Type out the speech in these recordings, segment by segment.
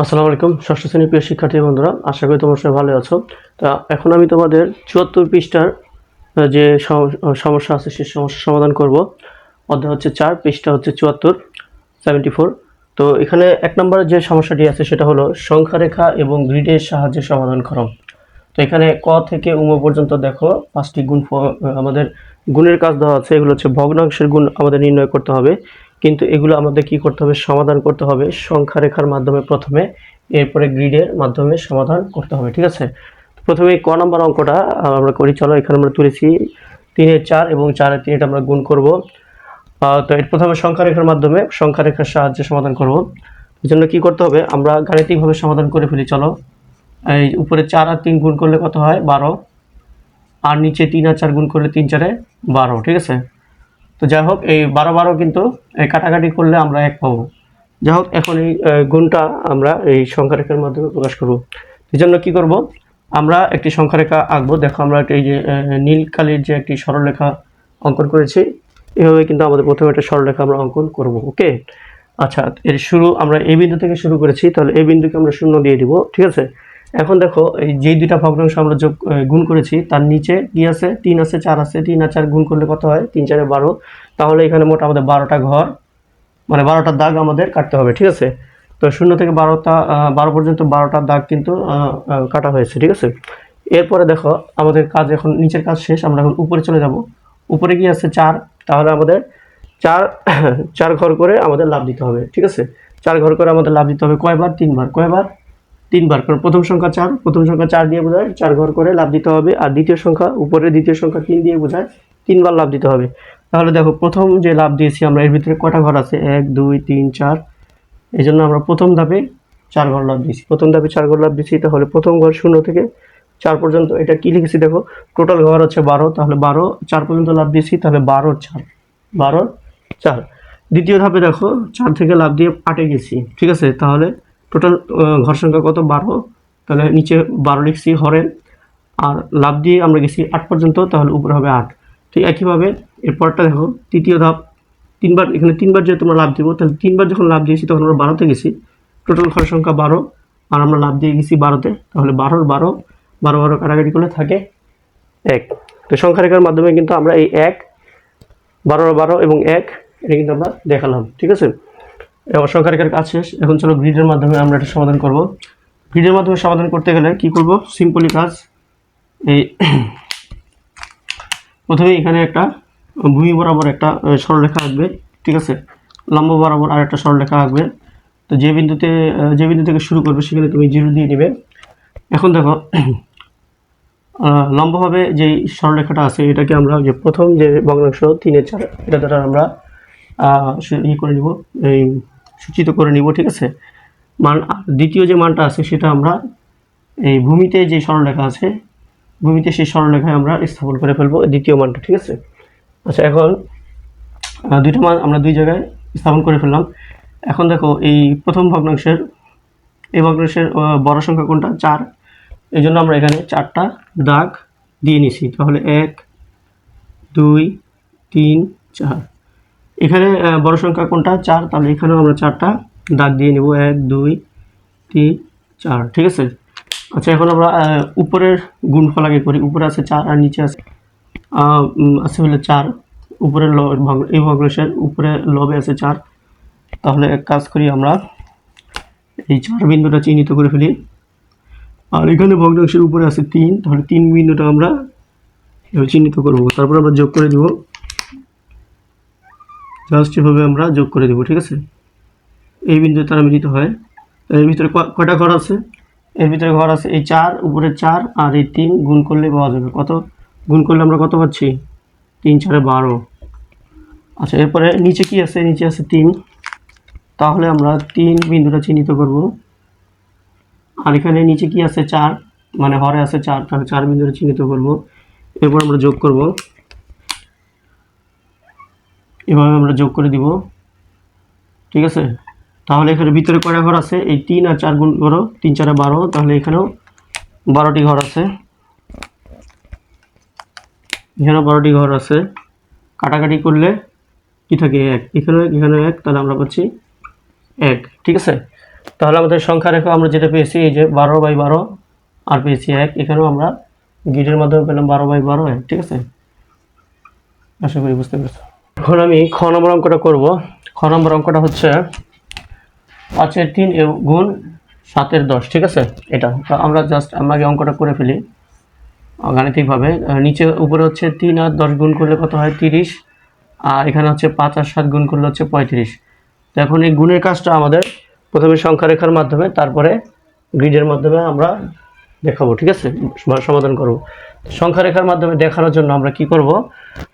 আসসালামু আলাইকুম, ষষ্ঠ শ্রেণির প্রিয় শিক্ষার্থী বন্ধুরা, আশা করি তোমার সবাই ভালো আছো। তা এখন আমি তোমাদের চুয়াত্তর পৃষ্ঠার যে সম- সমস্যা আছে সেই সমস্যার সমাধান করব। অধ্যায় হচ্ছে চার, পৃষ্ঠা হচ্ছে চুয়াত্তর সেভেন্টি ফোর তো এখানে এক নম্বরের যে সমস্যাটি আছে সেটা হলো সংখ্যারেখা এবং গ্রিডের সাহায্যে সমাধান করো তো এখানে ক থেকে উম পর্যন্ত দেখো, পাঁচটি গুণ আমাদের গুণের কাজ দেওয়া আছে, এগুলো হচ্ছে ভগ্নাংশের গুণ আমাদের নির্ণয় করতে হবে। কিন্তু এগুলো আমাদের কি করতে হবে? সমাধান করতে হবে। সংখ্যা রেখার মাধ্যমে প্রথমে, এরপরে গ্রিডের মাধ্যমে সমাধান করতে হবে, ঠিক আছে? প্রথমে ক নম্বর অঙ্কটা আমরা করি। চলো এখানে আমরা তুলেছি তিনের চার এবং চারের তিন এটা আমরা গুণ করব। তো এর প্রথমে সংখ্যা রেখার মাধ্যমে সংখ্যা রেখার সাহায্যে সমাধান করব। এই জন্য কী করতে হবে? আমরা গাণিতিকভাবে সমাধান করে ফেলি, চলো। এই উপরে চার আর তিন গুণ করলে কত হয়? বারো। আর নিচে তিন আর চার গুণ করলে তিন চারে বারো, ঠিক আছে? তো যাই হোক এই বারো বারো কিন্তু কাটাকাটি করলে আমরা এক পাবো। যাই হোক এখন এই গুণটা আমরা এই সংখ্যারেখার মাধ্যমে প্রকাশ করব। এই জন্য কী করব? আমরা একটি সংখ্যারেখা আঁকবো। দেখো আমরা এই যে আহ, নীল কালির যে একটি সরলরেখা অঙ্কন করেছি এভাবে কিন্তু আমাদের প্রথমে একটা সরলরেখা আমরা অঙ্কন করব ওকে? আচ্ছা এর শুরু আমরা এই বিন্দু থেকে শুরু করেছি তাহলে এই বিন্দুকে আমরা শূন্য দিয়ে দিব ঠিক আছে? এখন দেখো, এই যেই দুইটা ভগ্নাংশ আমরা যোগ গুণ করেছি, তার নিচে কি আছে? তিন আছে, চার আছে। তিন আর চার গুণ করলে কত হয়? তিন, চারে বারো। তাহলে এখানে মোট আমাদের বারোটা ঘর মানে বারোটা দাগ আমাদের কাটতে হবে, ঠিক আছে? তো শূন্য থেকে বারোটা বারো পর্যন্ত বারোটা দাগ কিন্তু কাটা হয়েছে, ঠিক আছে? এরপরে দেখো, আমাদের কাজ এখন, নিচের কাজ শেষ, আমরা এখন উপরে চলে যাব। উপরে কি আছে? চার। তাহলে আমাদের চার চার ঘর করে আমাদের লাভ দিতে হবে, ঠিক আছে? চার ঘর করে আমাদের লাভ দিতে হবে কয়বার? তিনবার। কয়বার? তিনবার, কারণ প্রথম সংখ্যা চার, প্রথম সংখ্যা চার দিয়ে বোঝায়, চার ঘর করে লাভ দিতে হবে, আর দ্বিতীয় সংখ্যা উপরে দ্বিতীয় সংখ্যা তিন দিয়ে বোঝায়, তিনবার লাভ দিতে হবে। তাহলে দেখো, প্রথম যে লাভ দিয়েছি আমরা, এর ভিতরে কটা ঘর আছে? এক, দুই, তিন, চার। এই জন্য আমরা প্রথম ধাপে চার ঘর লাভ দিয়েছি। প্রথম ধাপে চার ঘর লাভ দিয়েছি, তাহলে প্রথম ঘর শূন্য থেকে চার পর্যন্ত, এটা কি লিখেছি দেখো? টোটাল ঘর হচ্ছে বারো, তাহলে বারো, চার পর্যন্ত লাভ দিয়েছি, তাহলে বারো, চার। বারো, চার। দ্বিতীয় ধাপে দেখো, চার থেকে লাভ দিয়ে আটে গেছি, ঠিক আছে? তাহলে টোটাল ঘর সংখ্যা কত? বারো। তাহলে নিচে বারো লিখছি হরের আর লাভ দিয়ে আমরা গেছি আট পর্যন্ত, তাহলে উপরে হবে আট। ঠিক একইভাবে এরপরটা দেখো, তৃতীয় ধাপ। তিনবার, এখানে তিনবার যেহেতু আমরা লাভ দিব, তাহলে তিনবার যখন লাভ দিয়েছি, তখন আমরা বারোতে গেছি। টোটাল ঘর সংখ্যা বারো। আর আমরা লাভ দিয়ে গেছি বারোতে, তাহলে বারোর বারো। বারো বারো কাটাকাটি করলে থাকে এক। তো সংখ্যা রেখার মাধ্যমে কিন্তু আমরা এই এক বারো বারো এবং এক, এটা কিন্তু আমরা দেখালাম। ঠিক আছে? এবার কাজ শেষ। এখন চলো গ্রিডের মাধ্যমে আমরা এটা সমাধান করব। গ্রিডের মাধ্যমে সমাধান করতে গেলে কি করব? সিম্পলি কাজ। এই প্রথমে এখানে একটা ভূমি বরাবর একটা সরলরেখা আঁকবে ঠিক আছে? লম্ব বরাবর আর একটা সরলরেখা আঁকবে তো যে বিন্দুতে যে বিন্দু থেকে শুরু করবে সেখানে তুমি জিরো দিয়ে নেবে এখন দেখো লম্বভাবে যেই সরলরেখাটা আছে, এটাকে আমরা যে প্রথম যে ভগ্নাংশ তিনের চার, এটা দ্বারা আমরা ই করে নিব। এই সূচিত করে নিব, ঠিক আছে? মান দ্বিতীয় যে মানটা আছে সেটা আমরা এই ভূমিতে যে সরলরেখা আছে, ভূমিতে সেই সরলরেখায় আমরা স্থাপন করে ফেলব দ্বিতীয় মানটা, ঠিক আছে? আচ্ছা এখন দুইটা মান আমরা দুই জায়গায় স্থাপন করে ফেললাম। এখন দেখো, এই প্রথম ভগ্নাংশের, এই ভগ্নাংশের বড় সংখ্যা কোনটা? চার। এই জন্য আমরা এখানে চারটা দাগ দিয়ে নিছি তাহলে এক, দুই, তিন, চার। এখানে বড় সংখ্যা কোনটা? চার। তাহলে এখানেও আমরা চারটা দাগ দিয়ে নিব। এক, দুই, তিন, চার। ঠিক আছে? আচ্ছা এখন আমরা উপরের গুণফল আগে করি। উপরে আছে চার আর নিচে আছে আছে হলো চার। উপরের ল এই ভগ্নাংশের উপরে লবে আছে চার। তাহলে এক কাজ করি আমরা। এই চার বিন্দুটা চিহ্নিত করে ফেলি। আর এখানে ভগ্নাংশের উপরে আছে তিন। তাহলে তিন বিন্দুটা আমরা চিহ্নিত করব। তারপর আমরা যোগ করে দিব। জাস্ট আমরা যোগ করে দিব, ঠিক আছে? এই বিন্দু তারা মিলিত হয়। এর ভিতরে কয়টা ঘর আছে? এর ভিতরে ঘর আছে এই চার, উপরে চার আর এই তিন গুণ করলে পাওয়া যাবে। কত? গুণ করলে আমরা কত পাচ্ছি? তিন চারে বারো। আচ্ছা এরপরে নিচে কি আছে? নিচে আছে তিন। তাহলে আমরা তিন বিন্দুটা চিহ্নিত করব। আর এখানে নিচে কি আছে? চার মানে হরে আছে চার, তাহলে চার বিন্দুটা চিহ্নিত করব। এরপর আমরা যোগ করব। এভাবে আমরা যোগ করে দিব। ঠিক আছে? তাহলে এখানে ভিতরে কয়টা ঘর আছে? এই তিন আর চার গুণ করো, তিন চারে বারো, তাহলে এখানেও বারোটি ঘর আছে। এখানেও বারোটি ঘর আছে। কাটাকাটি করলে কি থাকে? এক। এখানেও এক এখানেও এক, তাহলে আমরা পাচ্ছি এক। ঠিক আছে? তাহলে আমাদের সংখ্যা রেখা, আমরা যেটা পেয়েছি, এই যে বারো বাই বারো, আর পেয়েছি এক। এখানেও আমরা গিটের মাধ্যমে পেলাম বারো বাই বারো, এক। ঠিক আছে? আশা করি বুঝতে পেরেছ। এখন আমি খ নম্বর অঙ্কটা করব। খ নম্বর অঙ্কটা হচ্ছে পাঁচের তিন গুণ সাতের দশ, ঠিক আছে? এটা। তো আমরা জাস্ট আমরা আগে অঙ্কটা করে ফেলি গাণিতিকভাবে। নিচে উপরে হচ্ছে তিন আর দশ গুণ করলে কত হয়? তিরিশ। আর এখানে হচ্ছে পাঁচ আর সাত গুণ করলে হচ্ছে পঁয়ত্রিশ। তো এখন এই গুণের কাজটা আমাদের প্রথমে সংখ্যা রেখার মাধ্যমে, তারপরে গ্রিডের মাধ্যমে আমরা দেখাবো, ঠিক আছে? সমাধান করব। সংখ্যা রেখার মাধ্যমে দেখানোর জন্য আমরা কি করব?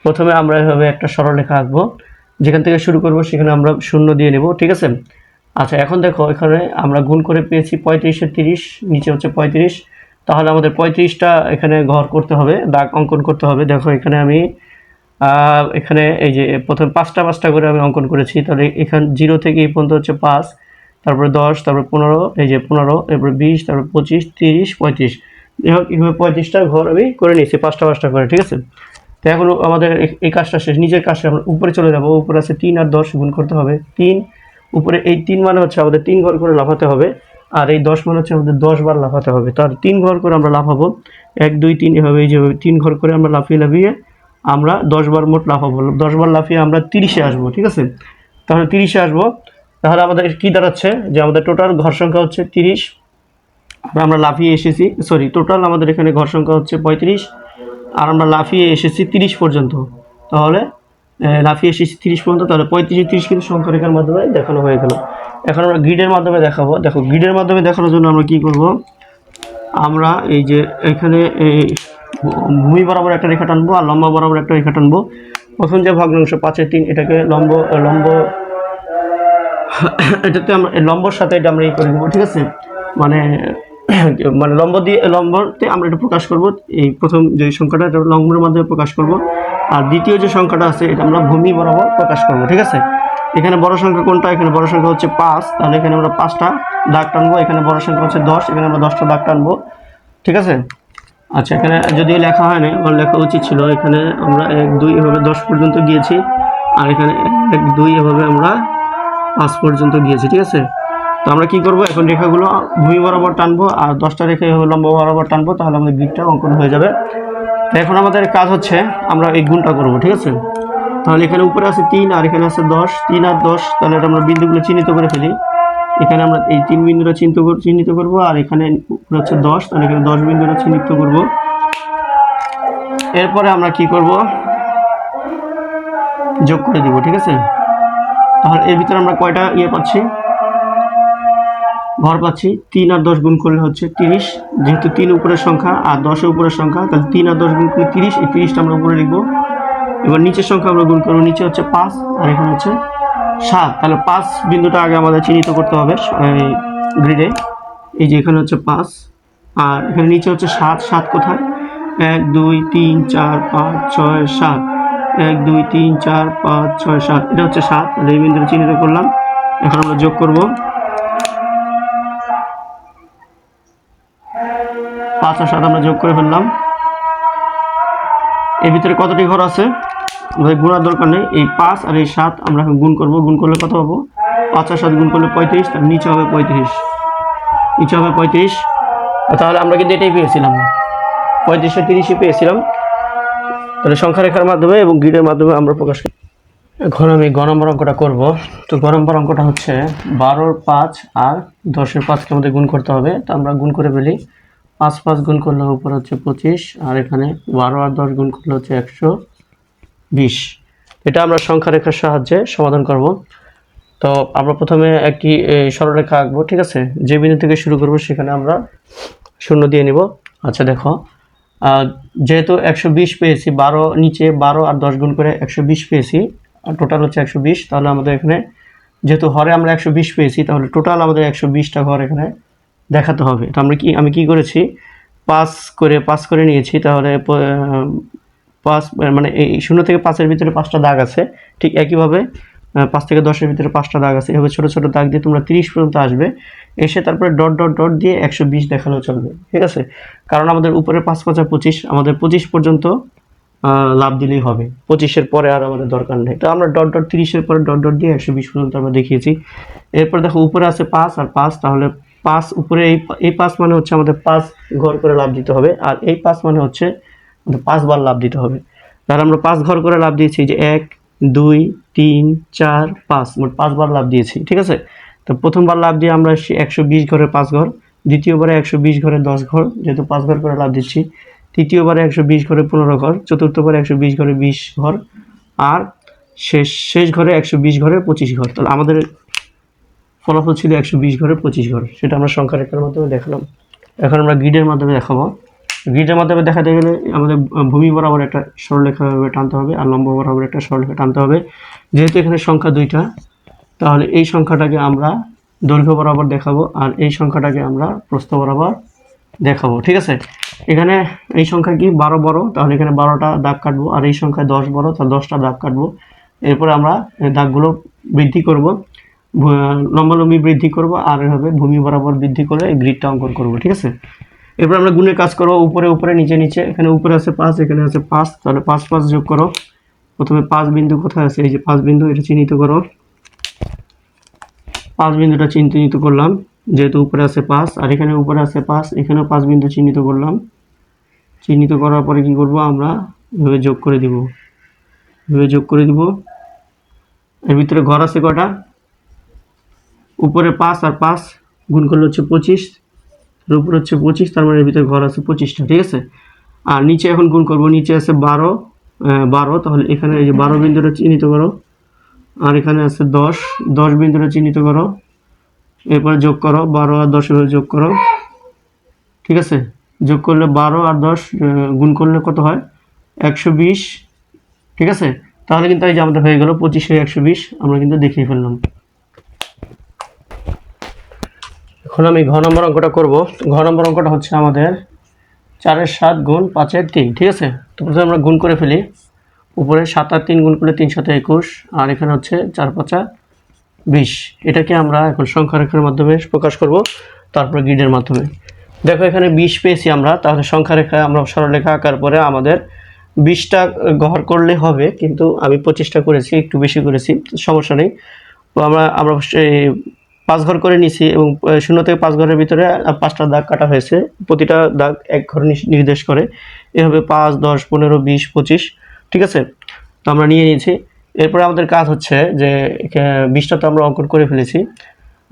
প্রথমে আমরা এভাবে একটা সরলরেখা আঁকবো। যেখান থেকে শুরু করব, সেখানে আমরা শূন্য দিয়ে নেব, ঠিক আছে? আচ্ছা এখন দেখো, এখানে আমরা গুণ করে পেয়েছি পঁয়ত্রিশের তিরিশ, নিচে হচ্ছে পঁয়ত্রিশ। তাহলে আমাদের পঁয়ত্রিশটা এখানে ঘর করতে হবে, দাগ অঙ্কন করতে হবে। দেখো, এখানে আমি এখানে এই যে প্রথমে পাঁচটা পাঁচটা করে আমি অঙ্কন করেছি। তাহলে এখান জিরো থেকে এই পর্যন্ত হচ্ছে পাঁচ, তারপরে দশ, তারপরে পনেরো, এই যে পনেরো, এরপরে বিশ, তারপরে পঁচিশ, তিরিশ, পঁয়ত্রিশ। যাই হোক পঁয়ত্রিশটা ঘর আমি করে নিয়েছি, পাঁচটা পাঁচটা করে, ঠিক আছে? তো এখন আমাদের এই- কাজটা শেষ, নিজের কাজটা আমরা উপরে চলে যাব, উপরে আছে তিন আর দশ গুণ করতে হবে, তিন, উপরে এই তিন মানে হচ্ছে আমাদের তিন ঘর করে লাফাতে হবে, আর এই দশ মানে হচ্ছে আমাদের দশ বার লাফাতে হবে তার তিন ঘর করে আমরা লাফাবো, এক, দুই, তিন, এভাবে এই যেভাবে তিন ঘর করে আমরা লাফিয়ে লাফিয়ে আমরা দশ বার মোট লাফাবো, দশ বার লাফিয়ে আমরা তিরিশে আসব, ঠিক আছে? তাহলে তিরিশে আসব, তাহলে আমাদের কি দাঁড়াচ্ছে? যে আমাদের টোটাল ঘর সংখ্যা হচ্ছে তিরিশ আমরা লাফিয়ে এসেছি। সরি টোটাল আমাদের এখানে ঘর সংখ্যা হচ্ছে পঁয়ত্রিশ, আর আমরা লাফিয়ে এসেছি তিরিশ পর্যন্ত। তাহলে লাফিয়ে এসেছি তিরিশ পর্যন্ত, তাহলে পঁয়ত্রিশ তিরিশ কিন্তু সংখ্যা রেখার মাধ্যমে দেখানো হয়ে গেল। এখন আমরা গ্রিডের মাধ্যমে দেখাবো। দেখো গ্রিডের মাধ্যমে দেখানোর জন্য আমরা কি করব? আমরা এই যে এখানে এই ভূমি বরাবর একটা রেখা টানবো আর লম্বা বরাবর একটা রেখা টানবো। প্রথম যে ভগ্নাংশ, পাঁচের তিন, এটাকে লম্ব লম্ব, এটাতে আমরা, লম্বর সাথে এটা আমরা ই করে দেবো ঠিক আছে? মানে মানে লম্ব দিয়ে, লম্বতে আমরা এটা প্রকাশ করব। এই প্রথম যে সংখ্যাটা, এটা লম্বের মাধ্যমে প্রকাশ করব। আর দ্বিতীয় যে সংখ্যাটা আছে, এটা আমরা ভূমি বরাবর প্রকাশ করব, ঠিক আছে? এখানে বড় সংখ্যা কোনটা? এখানে বড় সংখ্যা হচ্ছে পাঁচ। তাহলে এখানে আমরা পাঁচটা দাগ টানবো। এখানে বড় সংখ্যা হচ্ছে দশ। এখানে আমরা দশটা দাগ টানবো, ঠিক আছে? আচ্ছা এখানে যদিও লেখা হয়নি, আমার লেখা উচিত ছিল। এখানে আমরা এক, দুই এভাবে দশ পর্যন্ত গিয়েছি, আর এখানে এক, দুই এভাবে আমরা পাঁচ পর্যন্ত গিয়েছি, ঠিক আছে? তো আমরা কি করব? এখন রেখাগুলো ভূমি বরাবর টানবো আর দশটা রেখা লম্বা বরাবর টানবো, তাহলে আমাদের গ্রিকটা অঙ্কন হয়ে যাবে। তো এখন আমাদের কাজ হচ্ছে আমরা এই গুণটা করব, ঠিক আছে? তাহলে এখানে উপরে আছে তিন আর এখানে আছে দশ। তিন আর দশ, তাহলে এটা আমরা বিন্দুগুলো চিহ্নিত করে ফেলি। এখানে আমরা এই তিন বিন্দুটা চিহ্নিত চিহ্নিত করব আর এখানে হচ্ছে দশ, তাহলে এখানে দশ বিন্দুটা চিহ্নিত করব। এরপরে আমরা কি করব? যোগ করে দিব, ঠিক আছে? তাহলে এর ভিতরে আমরা কয়টা ইয়ে পাচ্ছি? ঘর পাচ্ছি তিন আর দশ গুণ করলে হচ্ছে তিরিশ। যেহেতু তিন উপরের সংখ্যা আর দশের উপরের সংখ্যা, তাহলে তিন আর দশ গুণ করলে তিরিশ, এই তিরিশটা আমরা উপরে লিখব। এবার নিচের সংখ্যা আমরা গুণ করব, নিচে হচ্ছে পাঁচ আর এখানে হচ্ছে সাত। তাহলে পাঁচ বিন্দুটা আগে আমাদের চিহ্নিত করতে হবে গ্রিডে এই যে এখানে হচ্ছে পাঁচ, আর এখানে নিচে হচ্ছে সাত সাত কোথায়? এক, দুই, তিন, চার, পাঁচ, ছয়, সাত। এক, দুই, তিন, চার, পাঁচ, ছয়, সাত। এটা হচ্ছে সাত, তাহলে এই বিন্দুটা চিহ্নিত করলাম। এখন আমরা যোগ করব। পাঁচ আর সাত আমরা যোগ করে ফেললাম। এর ভিতরে কতটি ঘর আছে? আমাদের গুণার দরকার নেই। এই পাঁচ আর এই সাত আমরা এখন গুণ করব। গুণ করলে কত পাবো পাঁচ আর সাত গুণ করলে পঁয়ত্রিশ, তার নিচে হবে পঁয়ত্রিশ। নিচে হবে পঁয়ত্রিশ। তাহলে আমরা কিন্তু এটাই পেয়েছিলাম। পঁয়ত্রিশশো তিরিশই পেয়েছিলাম। তাহলে সংখ্যা রেখার মাধ্যমে এবং গ্রিডের মাধ্যমে আমরা প্রকাশ করি। এখন আমি গ নম্বর অঙ্কটা করব। তো গ নম্বর অঙ্কটা হচ্ছে বারোর পাঁচ আর দশের পাঁচকে আমাদের গুণ করতে হবে। তো আমরা গুণ করে ফেলি। পাঁচ পাঁচ গুণ করলে উপর হচ্ছে পঁচিশ, আর এখানে বারো আর দশ গুণ করলে হচ্ছে একশো বিশ। এটা আমরা সংখ্যা রেখার সাহায্যে সমাধান করব। তো আমরা প্রথমে একটি সরলরেখা আঁকবো, ঠিক আছে? যে বিন্দু থেকে শুরু করব, সেখানে আমরা শূন্য দিয়ে নিব। আচ্ছা দেখো। যেহেতু একশো বিশ পেয়েছি, বারো নিচে বারো আর দশ গুণ করে একশো বিশ পেয়েছি, আর টোটাল হচ্ছে একশো বিশ, তাহলে আমাদের এখানে যেহেতু হরে আমরা একশো বিশ পেয়েছি, তাহলে টোটাল আমাদের একশো বিশটা ঘর এখানে দেখাতে হবে। তো আমরা কি আমি কি করেছি? পাস করে পাস করে নিয়েছি। তাহলে পাঁচ মানে এই শূন্য থেকে পাঁচের ভিতরে পাঁচটা দাগ আছে। ঠিক একইভাবে পাঁচ থেকে দশের ভিতরে পাঁচটা দাগ আছে। এভাবে ছোটো ছোটো দাগ দিয়ে তোমরা তিরিশ পর্যন্ত আসবে। এসে তারপরে ডট ডট ডট দিয়ে একশো বিশ দেখালেও চলবে। ঠিক আছে? কারণ আমাদের উপরে পাঁচ, পাঁচা পঁচিশ, আমাদের পঁচিশ পর্যন্ত লাভ দিলেই হবে। পঁচিশের পরে আর আমাদের দরকার নেই। তো আমরা ডট ডট তিরিশের পরে ডট ডট দিয়ে একশো বিশ পর্যন্ত আমরা দেখিয়েছি। এরপর দেখো, উপরে আছে পাঁচ আর পাঁচ, তাহলে পাঁচ উপরে এই এই পাঁচ মানে হচ্ছে আমাদের পাঁচ ঘর করে লাভ দিতে হবে, আর এই পাঁচ মানে হচ্ছে পাঁচবার লাভ দিতে হবে। তাহলে আমরা পাঁচ ঘর করে লাভ দিয়েছি যে এক, দুই, তিন, চার, পাঁচ, মোট পাঁচবার লাভ দিয়েছি, ঠিক আছে? তো প্রথমবার লাভ দিয়ে আমরা একশো বিশ ঘরে পাঁচ ঘর দ্বিতীয়বারে একশো বিশ ঘরে দশ ঘর, যেহেতু পাঁচ ঘর করে লাভ দিচ্ছি তৃতীয়বারে একশো বিশ ঘরে পনেরো ঘর চতুর্থবারে একশো বিশ ঘরে বিশ ঘর, আর শেষ শেষ ঘরে একশো বিশ ঘরে পঁচিশ ঘর। তাহলে আমাদের ফলাফল ছিল একশো বিশ ঘরে, পঁচিশ ঘর। সেটা আমরা সংখ্যা রেখার মাধ্যমে দেখালাম। এখন আমরা গ্রিডের মাধ্যমে দেখাবো। গ্রিডের মাধ্যমে দেখাতে গেলে আমাদের ভূমি বরাবর একটা সরলরেখা এভাবে টানতে হবে আর লম্ব বরাবর একটা সরলরেখা টানতে হবে। যেহেতু এখানে সংখ্যা দুইটা, তাহলে এই সংখ্যাটাকে আমরা দৈর্ঘ্য বরাবর দেখাবো আর এই সংখ্যাটাকে আমরা প্রস্থ বরাবর দেখাবো। ঠিক আছে? এখানে এই সংখ্যা কি? বারো বড়, তাহলে এখানে বারোটা দাগ কাটবো আর এই সংখ্যায় দশ বড়, তাহলে দশটা দাগ কাটবো। এরপরে আমরা দাগগুলো বৃদ্ধি করব। লম্বালম্বি বৃদ্ধি করব আর এভাবে ভূমি বরাবর বৃদ্ধি করে গ্রিডটা অঙ্কন করব, ঠিক আছে? এরপর আমরা গুণের কাজ করব উপরে উপরে, নিচে নিচে। এখানে উপরে আছে পাঁচ, এখানে আছে পাঁচ। তাহলে পাঁচ পাঁচ যোগ করো। প্রথমে পাঁচ বিন্দু কোথায় আছে? এই যে পাঁচ বিন্দু, এটা চিহ্নিত করো। পাঁচ বিন্দুটা চিহ্নিত করলাম, যেহেতু উপরে আছে পাঁচ, আর এখানে উপরে আছে পাঁচ, এখানেও পাঁচ বিন্দু চিহ্নিত করলাম। চিহ্নিত করার পরে কি করব আমরা? এভাবে যোগ করে দিব। এভাবে যোগ করে দিব। এর ভিতরে ঘর আছে কটা উপরে পাঁচ আর পাঁচ গুণ করলে হচ্ছে পঁচিশ, এর উপরে হচ্ছে পঁচিশ, তার মানে এর ভিতরে ঘর আছে পঁচিশটা, ঠিক আছে? আর নিচে এখন গুণ করব, নিচে আছে বারো বারো, তাহলে এখানে এই যে বারো বিন্দুটা চিহ্নিত করো, আর এখানে আছে দশ দশ বিন্দুটা চিহ্নিত করো, এরপরে যোগ করো, বারো আর দশের যোগ করো, ঠিক আছে? যোগ করলে বারো আর দশ গুণ করলে কত হয়? একশো বিশ, ঠিক আছে? তাহলে কিন্তু এই যে আমাদের হয়ে গেল পঁচিশে একশো বিশ, আমরা কিন্তু দেখিয়ে ফেললাম। এখন আমি ঘ নম্বর অঙ্কটা করব। ঘ নম্বর অঙ্কটা হচ্ছে আমাদের চারের সাত গুণ পাঁচের তিন, ঠিক আছে? তো প্রথমে আমরা গুণ করে ফেলি। উপরে সাত আর তিন গুণ করলে তিন সাথে একুশ, আর এখানে হচ্ছে চার পাঁচা বিশ। এটাকে আমরা এখন সংখ্যা রেখার মাধ্যমে প্রকাশ করব, তারপরে গ্রিডের মাধ্যমে। দেখো, এখানে বিশ পেয়েছি আমরা, তাহলে সংখ্যা রেখা, আমরা সরলরেখা আঁকার পরে আমাদের বিশটা ঘর করলে হবে, কিন্তু আমি পঁচিশটা করেছি, একটু বেশি করেছি, সমস্যা নেই। আমরা আমরা পাঁচ ঘর করে নিছি এবং শূন্য থেকে পাঁচ ঘরের ভিতরে পাঁচটা দাগ কাটা হয়েছে। প্রতিটা দাগ এক ঘর নির্দেশ করে। এভাবে পাঁচ, দশ, পনেরো, বিশ, পঁচিশ, ঠিক আছে? তো আমরা নিয়ে নিয়েছি। এরপরে আমাদের কাজ হচ্ছে যে বিশটা তো আমরা অঙ্কন করে ফেলেছি।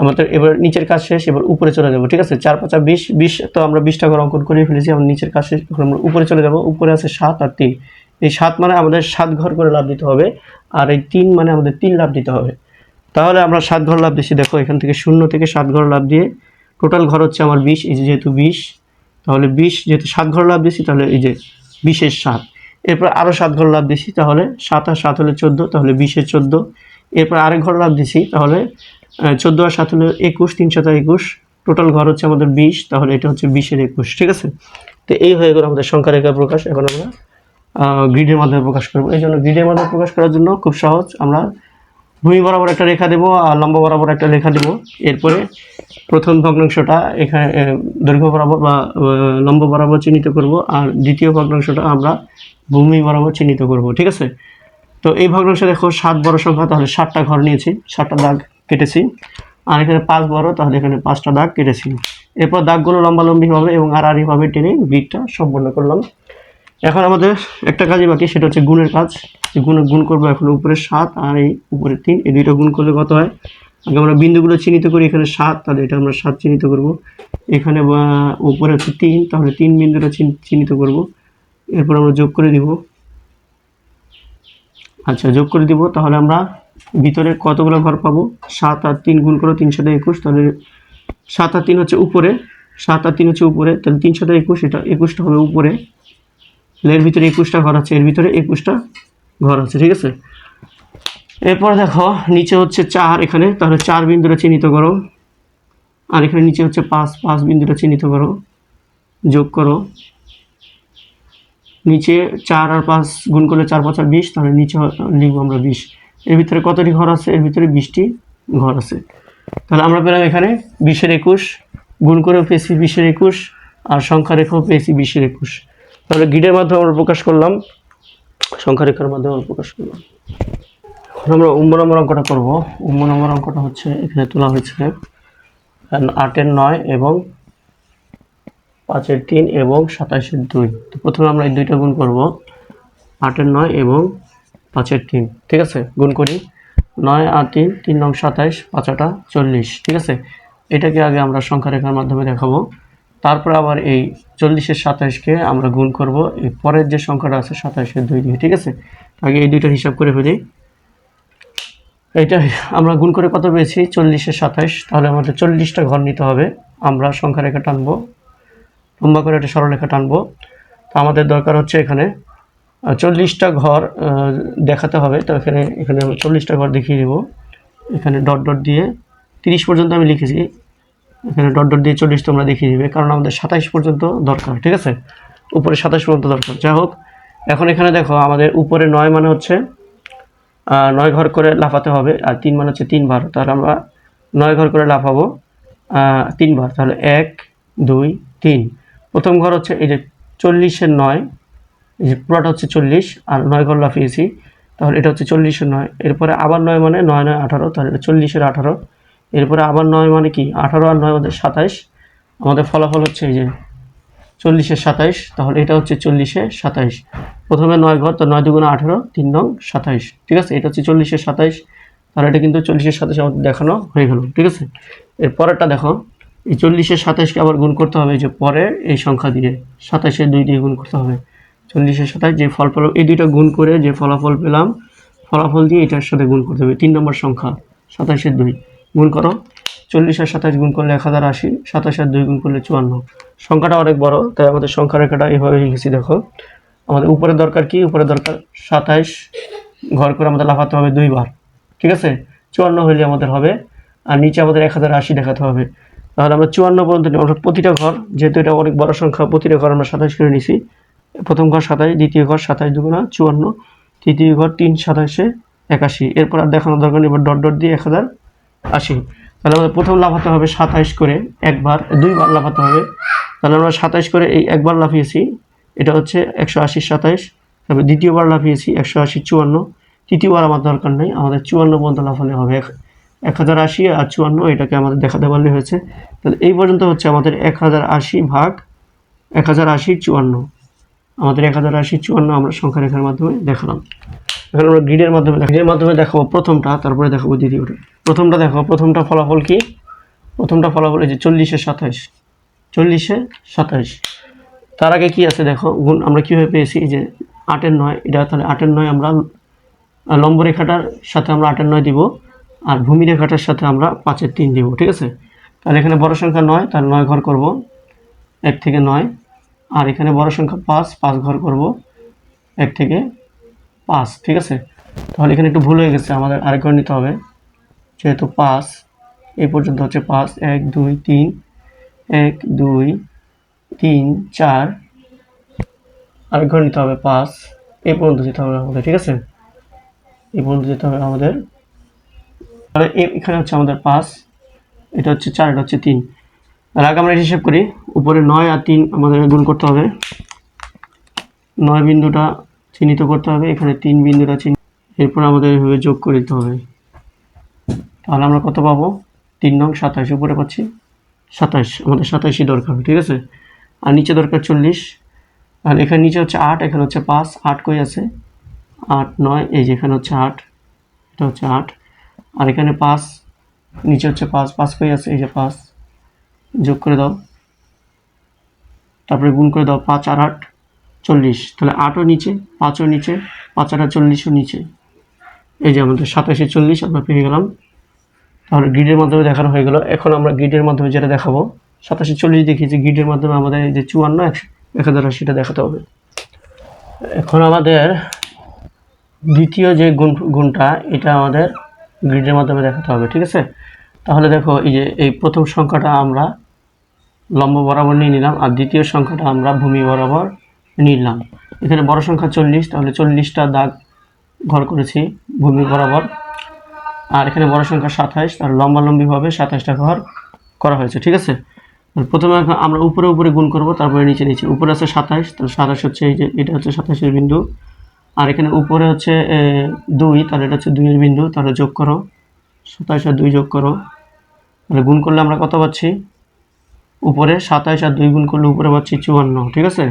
আমাদের এবার নিচের কাজ শেষ, এবার উপরে চলে যাব, ঠিক আছে? চার, পাঁচা বিশ বিশ তো আমরা বিশটা করে অঙ্কন করে ফেলেছি আমরা নিচের কাজ শেষ আমরা উপরে চলে যাব। উপরে আছে সাত আর তিন। এই সাত মানে আমাদের সাত ঘর করে লাভ দিতে হবে, আর এই তিন মানে আমাদের তিন লাভ দিতে হবে। তাহলে আমরা সাত ঘর লাভ দিচ্ছি দেখো, এখান থেকে শূন্য থেকে সাত ঘর লাভ দিয়ে টোটাল ঘর হচ্ছে আমার বিশ, এই যেহেতু বিশ, তাহলে বিশ, যেহেতু সাত ঘর লাভ দিচ্ছি তাহলে এই যে বিশের সাত। এরপর আরও সাত ঘর লাভ দিছি, তাহলে সাত আর সাত হলে চোদ্দ, তাহলে বিশের চোদ্দ। এরপর আরেক ঘর লাভ দিছি, তাহলে চোদ্দ আর সাত হলে একুশ, তিন সাত একুশ। টোটাল ঘর হচ্ছে আমাদের বিশ, তাহলে এটা হচ্ছে বিশের একুশ, ঠিক আছে? তো এই হয়ে গেল আমাদের সংখ্যা রেখা প্রকাশ। এখন আমরা গ্রিডের মাধ্যমে প্রকাশ করব। এই জন্য গ্রিডের মাধ্যমে প্রকাশ করার জন্য খুব সহজ। আমরা ভূমি বরাবর একটা রেখা দেবো আর লম্ব বরাবর একটা রেখা দেবো। এরপরে প্রথম ভগ্নাংশটা এখানে দৈর্ঘ্য বরাবর বা লম্ব বরাবর চিহ্নিত করব আর দ্বিতীয় ভগ্নাংশটা আমরা ভূমি বরাবর চিহ্নিত করব, ঠিক আছে? তো এই ভগ্নাংশ দেখো সাত বড় সংখ্যা, তাহলে সাতটা ঘর নিয়েছি, সাতটা দাগ কেটেছি। আর এখানে পাঁচ বড়, তাহলে এখানে পাঁচটা দাগ কেটেছি। এরপর দাগগুলো লম্বালম্বি হবে এবং আড়াআড়িভাবে টেনে গ্রিডটা সম্পন্ন করলাম। এখন আমাদের একটা কাজই বাকি, সেটা হচ্ছে গুণের কাজ। গুণ গুণ করব এখন উপরে সাত আর এই উপরে তিন। এই দুইটা গুণ করলে কত হয়? আগে আমরা বিন্দুগুলো চিহ্নিত করি, এখানে সাত, তাহলে এটা আমরা সাত চিহ্নিত করব। এখানে বা উপরে হচ্ছে তিন, তাহলে তিন বিন্দুটা চিহ্নিত করব। এরপর আমরা যোগ করে দিব। আচ্ছা যোগ করে দিব, তাহলে আমরা ভিতরে কতগুলো ঘর পাবো? সাত আর তিন গুণ করো তিন সাথে একুশ, তাহলে সাত আর তিন হচ্ছে উপরে। সাত আর তিন হচ্ছে উপরে, তাহলে তিন সাথে একুশ, এটা একুশটা হবে উপরে। এর ভিতরে একুশটা ঘর আছে, এর ভিতরে একুশটা ঘর আছে, ঠিক আছে? এরপর দেখো, নিচে হচ্ছে চার এখানে, তাহলে চার বিন্দুটা চিহ্নিত করো। আর এখানে নিচে হচ্ছে পাঁচ পাঁচ বিন্দুটা চিহ্নিত করো। যোগ করো। নিচে চার আর পাঁচ গুণ করলে চার পাঁচ আর বিশ, তাহলে নিচে লিখব আমরা বিশ। এর ভিতরে কতটি ঘর আছে? এর ভিতরে বিশটি ঘর আছে। তাহলে আমরা পেলাম এখানে বিশের একুশ, গুণ করে পেয়েছি বিশের একুশ, আর সংখ্যা রেখাও পেয়েছি বিশের একুশ। তাহলে গ্রিডের মাধ্যমে আমরা প্রকাশ করলাম সংখ্যা রেখার মাধ্যমে প্রকাশ করব এখন আমরা উম্ম নম্বর অঙ্কটা করব। উম্ম নম্বর অঙ্কটা হচ্ছে, এখানে তোলা হয়েছে আটের নয় এবং পাঁচের তিন এবং সাতাশের দুই। তো প্রথমে আমরা এই দুইটা গুণ করব, আটের নয় এবং পাঁচের তিন। ঠিক আছে? গুণ করি। নয় আর তিন তিন নং সাতাইশ পাঁচাটা চল্লিশ। ঠিক আছে? এটাকে আগে আমরা সংখ্যা রেখার মাধ্যমে দেখাবো। তারপর আবার এই চল্লিশের সাতাইশকে আমরা গুণ করব। এই পরের যে সংখ্যাটা আছে সাতাইশের দুই দিয়ে, ঠিক আছে? আগে এই দুইটার হিসাব করে ফেলি এইটা আমরা গুণ করে কত পেয়েছি? চল্লিশের সাতাইশ। তাহলে আমাদের চল্লিশটা ঘর নিতে হবে। আমরা সংখ্যা রেখা টানবো। লম্বা করে একটা সরলরেখা টানবো। তো আমাদের দরকার হচ্ছে এখানে চল্লিশটা ঘর দেখাতে হবে। তো এখানে এখানে আমরা চল্লিশটা ঘর দেখিয়ে দেবো। এখানে ডট ডট দিয়ে তিরিশ পর্যন্ত আমি লিখেছি। এখানে ডট ডট দিয়ে চল্লিশ তোমরা দেখিয়ে দিবে, কারণ আমাদের সাতাইশ পর্যন্ত দরকার, ঠিক আছে? উপরে সাতাইশ পর্যন্ত দরকার। যাই হোক, এখন এখানে দেখো, আমাদের উপরে নয় মানে হচ্ছে নয় ঘর করে লাফাতে হবে, আর তিন মানে হচ্ছে তিনবার। তাহলে আমরা নয় ঘর করে লাফাবো তিনবার। তাহলে এক, দুই, তিন। প্রথম ঘর হচ্ছে এই যে চল্লিশের নয়, এই যে পুরোটা হচ্ছে চল্লিশ, আর নয় ঘর লাফিয়েছি। তাহলে এটা হচ্ছে চল্লিশের নয়। এরপরে আবার নয় মানে নয় নয় আঠারো, তাহলে এটা চল্লিশের আঠারো। এরপরে আবার নয় মানে কি? আঠারো আর নয় আমাদের সাতাইশ। আমাদের ফলাফল হচ্ছে এই যে চল্লিশে সাতাইশ, তাহলে এটা হচ্ছে চল্লিশে সাতাইশ। প্রথমে নয় ঘর, তো নয় দুগুণে আঠারো, তিন নং সাতাইশ। ঠিক আছে? এটা হচ্ছে চল্লিশে সাতাইশ। তাহলে এটা কিন্তু চল্লিশের সাতাইশ আমাদের দেখানো হয়ে গেল। ঠিক আছে? এর পরেরটা দেখো। এই চল্লিশের সাতাইশকে আবার গুণ করতে হবে যে পরে এই সংখ্যা দিয়ে। সাতাইশে দুই দিয়ে গুণ করতে হবে। চল্লিশের সাতাইশ, যে ফল পেলাম, এই দুইটা গুণ করে যে ফলাফল পেলাম, ফলাফল দিয়ে এটার সাথে গুণ করতে হবে। তিন নম্বর সংখ্যা সাতাইশের দুই। গুণ করো। চল্লিশ আর সাতাইশ গুণ করলে এক হাজার আশি, সাতাশ আর দুই গুণ করলে চুয়ান্ন। সংখ্যাটা অনেক বড়, তাই আমাদের সংখ্যা রেখাটা এইভাবে লিখেছি, দেখো। আমাদের উপরে দরকার কি? উপরে দরকার সাতাইশ ঘর করে আমাদের লাফাতে হবে দুইবার ঠিক আছে? চুয়ান্ন হলে আমাদের হবে, আর নিচে আমাদের এক হাজার আশি দেখাতে হবে। তাহলে আমরা চুয়ান্ন পর্যন্ত নিই। আমরা প্রতিটা ঘর, যেহেতু এটা অনেক বড় সংখ্যা, প্রতিটা ঘর আমরা সাতাইশ করে নিছি। প্রথম ঘর সাতাইশ দ্বিতীয় ঘর সাতাইশ দুগুণা চুয়ান্ন, তৃতীয় ঘর তিন সাতাশে একাশি। এরপর আর দেখানোর দরকার নেই, এবার ডট ডট দিয়ে এক হাজার আশি। তাহলে আমাদের প্রথম লাফাতে হবে সাতাইশ করে, একবার, দুইবার লাফাতে হবে। তাহলে আমরা সাতাইশ করে এই একবার লাফিয়েছি। এটা হচ্ছে একশো আশি সাতাইশ। তারপরে দ্বিতীয়বার লাফিয়েছি, একশো আশি চুয়ান্ন। তৃতীয়বার আমার দরকার নেই, আমাদের চুয়ান্ন পর্যন্ত লাফালে হবে। এক এক হাজার আশি আর চুয়ান্ন, এটাকে আমাদের দেখাতে পারলে হয়েছে। তাহলে এই পর্যন্ত হচ্ছে আমাদের এক হাজার আশি ভাগ এক হাজার আশি চুয়ান্ন। আমাদের এক হাজার আশি চুয়ান্ন আমরা সংখ্যা রেখার মাধ্যমে দেখালাম। এখন আমরা গ্রিডের মাধ্যমে গ্রিডের মাধ্যমে দেখাবো প্রথমটা, তারপরে দেখাবো দ্বিতীয়টা। প্রথমটা দেখো, প্রথমটা ফলাফল কি? প্রথমটা ফলাফল এই যে চল্লিশে সাতাইশ। চল্লিশে সাতাইশ। তার আগে কি আছে দেখো? গুণ আমরা কীভাবে পেয়েছি? যে আটের নয়, এটা তাহলে আটের নয় আমরা লম্ব রেখাটার সাথে আমরা আটের নয় দিব, আর ভূমি রেখাটার সাথে আমরা পাঁচের তিন দিব, ঠিক আছে? তাহলে এখানে বড় সংখ্যা নয়, তাহলে নয় ঘর করব, এক থেকে নয়। আর এখানে বড় সংখ্যা পাঁচ পাঁচ ঘর করব, এক থেকে পাঁচ ঠিক আছে? তাহলে এখানে একটু ভুল হয়ে গেছে, আমাদের আরেক ঘর নিতে হবে। যেহেতু পাঁচ এই পর্যন্ত হচ্ছে পাঁচ এক, দুই, তিন, এক, দুই, তিন, চার, আরেক ঘর নিতে হবে পাঁচ এই পর্যন্ত যেতে হবে আমাদের, ঠিক আছে? এই পর্যন্ত যেতে হবে আমাদের। তাহলে এ- এখানে হচ্ছে আমাদের পাঁচ এটা হচ্ছে চার, এটা হচ্ছে তিন। তার আগে আমরা হিসেব করি, উপরে নয় আর তিন আমাদের গুণ করতে হবে। নয় বিন্দুটা চিহ্নিত করতে হবে, এখানে তিন বিন্দুটা চিহ্ন, এরপর আমাদের এভাবে যোগ করে দিতে হবে। তাহলে আমরা কত পাবো? তিন নং সাতাশ, উপরে পাচ্ছি সাতাশ, আমাদের সাতাশই দরকার ঠিক আছে? আর নিচে দরকার চল্লিশ। আর এখানে নিচে হচ্ছে আট, এখানে হচ্ছে পাঁচ, আট কই আছে? আট নয়, এই যে এখানে হচ্ছে আট, এটা হচ্ছে আট। আর এখানে পাঁচ, নিচে হচ্ছে পাঁচ পাঁচ কই আছে? এই যে পাঁচ। যোগ করে দাও। তারপরে গুণ করে দাও, পাঁচ আর আট। চল্লিশ। তাহলে আটও নিচে, পাঁচও নিচে পাঁচ আট চল্লিশও নিচে। এই যে আমাদের সাতাশে চল্লিশ আমরা পেয়ে গেলাম। তাহলে গ্রিডের মাধ্যমে দেখানো হয়ে গেল। এখন আমরা গ্রিডের মাধ্যমে যেটা দেখাবো, সাতাশে চল্লিশ দেখিয়েছি গ্রিডের মাধ্যমে আমাদের যে চুয়ান্ন এক হাজার আশিটা দেখাতে হবে। এখন আমাদের দ্বিতীয় যে গুণ, গুণটা, এটা আমাদের গ্রিডের মাধ্যমে দেখাতে হবে, ঠিক আছে? তাহলে দেখো, এই যে, এই প্রথম সংখ্যাটা আমরা লম্ব বরাবর নিয়ে নিলাম, আর দ্বিতীয় সংখ্যাটা আমরা ভূমি বরাবর নিলাম। এখানে বড় সংখ্যা চল্লিশ, তাহলে চল্লিশটা দাগ ঘর করেছি ভূমি বরাবর। আর এখানে বড় সংখ্যা সাতাইশ তার লম্বালম্বিভাবে সাতাইশটা ঘর করা হয়েছে, ঠিক আছে? আর প্রথমে আমরা উপরে উপরে গুণ করব, তারপরে নিচে নিচে। উপরে আছে সাতাইশ তাহলে সাতাশ হচ্ছে এই যে, এটা হচ্ছে সাতাশের বিন্দু। আর এখানে উপরে হচ্ছে দুই, তাহলে এটা হচ্ছে দুইয়ের বিন্দু, তাহলে যোগ করো। সাতাশ আর দুই যোগ করো। তাহলে গুণ করলে আমরা কত পাচ্ছি? উপরে সাতাশ আর দুই গুণ করলে উপরে পাচ্ছি চুয়ান্ন, ঠিক আছে?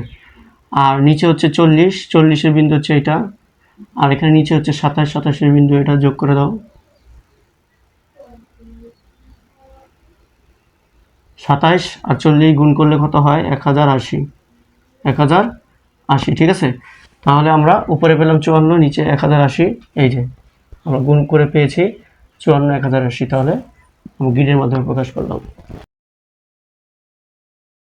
আর নিচে হচ্ছে চল্লিশ, চল্লিশের বিন্দু হচ্ছে এটা। আর এখানে নিচে হচ্ছে সাতাশ, সাতাশের বিন্দু, এটা যোগ করে দাও। সাতাশ আর চল্লিশ গুণ করলে কত হয়? এক হাজার আশি। এক হাজার আশি, ঠিক আছে? তাহলে আমরা উপরে পেলাম চুয়ান্ন, নিচে এক হাজার আশি। এই যে, আমরা গুণ করে পেয়েছি চুয়ান্ন, এক হাজার আশি। তাহলে গ্রিডের মাধ্যমে প্রকাশ করলাম।